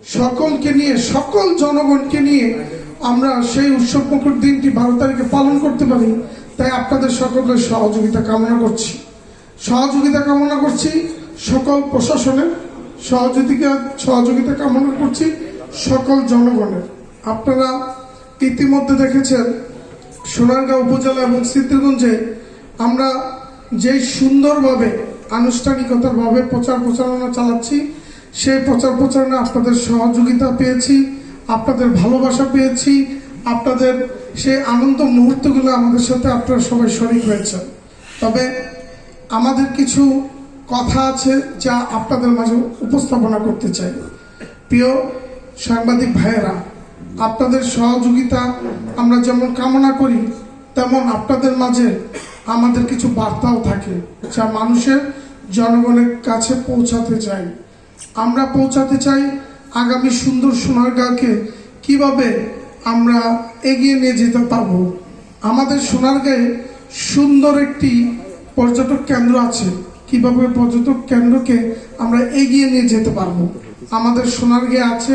সকলকে নিয়ে, সকল জনগণকে নিয়ে আমরা সেই উৎসব মুখর দিনটি বারো তারিখে পালন করতে পারি। তাই আপনাদের সকলের সহযোগিতা কামনা করছি। সহযোগিতা কামনা করছি, সকল প্রশাসনের সহযোগিতা সহযোগিতা কামনা করছি, সকল জনগণের। আপনারা ইতিমধ্যে দেখেছেন, সোনারগাঁও উপজেলা এবং সিদ্ধিরগঞ্জে আমরা যেই সুন্দরভাবে, আনুষ্ঠানিকতার ভাবে প্রচার প্রচারণা চালাচ্ছি সেই প্রচার প্রচারণা আপনাদের সহযোগিতা পেয়েছি, আপনাদের ভালোবাসা পেয়েছি, আপনাদের সেই আনন্দ মুহূর্তগুলো আমাদের সাথে আপনারা সবাই শরিক হয়েছেন। তবে আমাদের কিছু কথা আছে যা আপনাদের মাঝে উপস্থাপনা করতে চাই। প্রিয় সাংবাদিক ভাইয়েরা, আপনাদের সহযোগিতা আমরা যেমন কামনা করি, তেমন আপনাদের মাঝে আমাদের কিছু বার্তাও থাকে যা মানুষের জনগণের কাছে পৌঁছাতে চাই। আমরা পৌঁছাতে চাই আগামী সুন্দর সোনারগাঁকে কীভাবে আমরা এগিয়ে নিয়ে যেতে পারব? আমাদের সোনারগাঁয়ে সুন্দর একটি পর্যটক কেন্দ্র আছে। কীভাবে পর্যটক কেন্দ্রকে আমরা এগিয়ে নিয়ে যেতে পারব? আমাদের সোনারগাঁয়ে আছে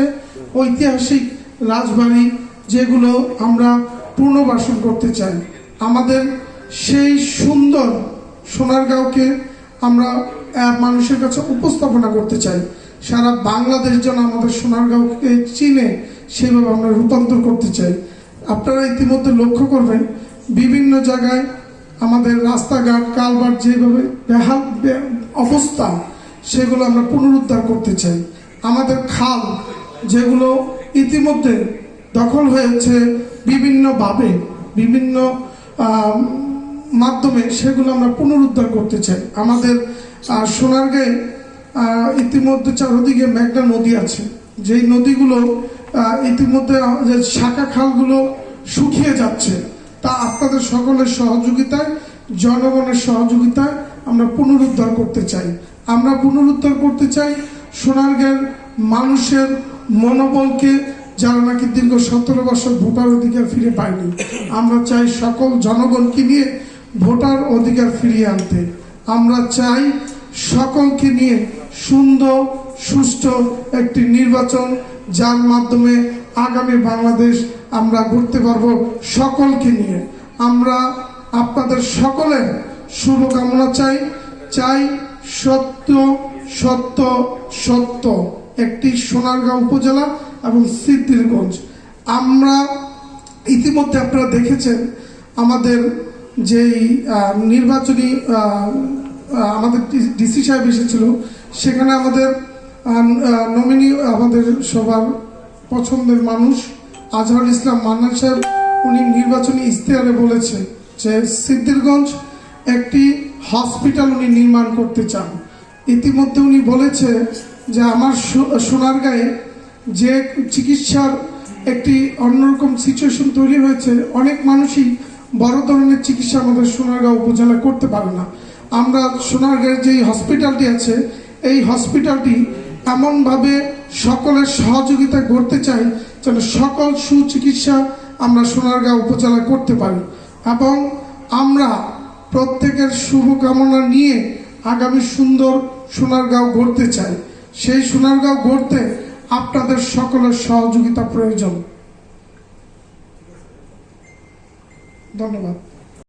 ঐতিহাসিক রাজবাড়ি, যেগুলো আমরা পুনর্বাসন করতে চাই। আমাদের সেই সুন্দর সোনারগাঁওকে আমরা মানুষের কাছে উপস্থাপনা করতে চাই। সারা বাংলাদেশ যেন আমাদের সোনারগাঁওকে চিনে সেভাবে আমরা রূপান্তর করতে চাই। আপনারা ইতিমধ্যে লক্ষ্য করবেন, বিভিন্ন জায়গায় আমাদের রাস্তাঘাট কালবার যেভাবে বেহাল অবস্থা, সেগুলো আমরা পুনরুদ্ধার করতে চাই। আমাদের খাল, যেগুলো ইতিমধ্যে দখল হয়েছে বিভিন্নভাবে, বিভিন্ন মাধ্যমে, সেগুলো আমরা পুনরুদ্ধার করতে চাই। আমাদের সোনারগাঁয়ে ইতিমধ্যে চারদিকে মেঘনা নদী আছে। যেই নদীগুলো ইতিমধ্যে আমাদের শাখা খালগুলো শুকিয়ে যাচ্ছে, তা আপনাদের সকলের সহযোগিতায়, জনগণের সহযোগিতায় আমরা পুনরুদ্ধার করতে চাই। আমরা পুনরুদ্ধার করতে চাই সোনারগাঁয়ের মানুষের মনোবলকে, যারা নাকি দীর্ঘ সতেরো বছর ভোটার অধিকার ফিরে পায়নি। আমরা চাই সকল জনগণকে নিয়ে ভোটার অধিকার ফিরিয়ে আনতে। আমরা চাই সকলকে নিয়ে সুন্দর সুষ্ঠু একটি নির্বাচন, যার মাধ্যমে আগামী বাংলাদেশ আমরা ঘুরতে পারব সকলকে নিয়ে। আমরা আপনাদের সকলের শুভকামনা চাই। চাই সত্য সত্য সত্য। একটি সোনারগাঁও উপজেলা এবং সিদ্ধিরগঞ্জ। আমরা ইতিমধ্যে আপনারা দেখেছেন আমাদের যেই নির্বাচনী আমাদের ডিসি সাহেব এসেছিল। সেখানে আমাদের নমিনি আমাদের সবার পছন্দের মানুষ আজহারুল ইসলাম মান্নান সাহেব। উনি নির্বাচনী ইশতেহারে বলেছে যে, সিদ্ধিরগঞ্জ একটি হসপিটাল উনি নির্মাণ করতে চান। ইতিমধ্যে উনি বলেছে যে, আমার সো- সোনারগাঁয়ে যে চিকিৎসার একটি অন্যরকম সিচুয়েশন তৈরি হয়েছে, অনেক মানুষই বড় ধরনের চিকিৎসা আমাদের সোনারগাঁও উপজেলা করতে পারে না। আমরা সোনারগাঁয়ের যে হসপিটালটি আছে, এই হসপিটালটি এমনভাবে সকলের সহযোগিতা করতে চাই যেন সকল সুচিকিৎসা আমরা সোনারগাঁও উপজেলায় করতে পারি। এবং আমরা প্রত্যেকের শুভকামনা নিয়ে আগামী সুন্দর সোনারগাঁও গড়তে চাই। সেই সোনারগাঁও গড়তে আপনাদের সকলের সহযোগিতা প্রয়োজন। ধন্যবাদ।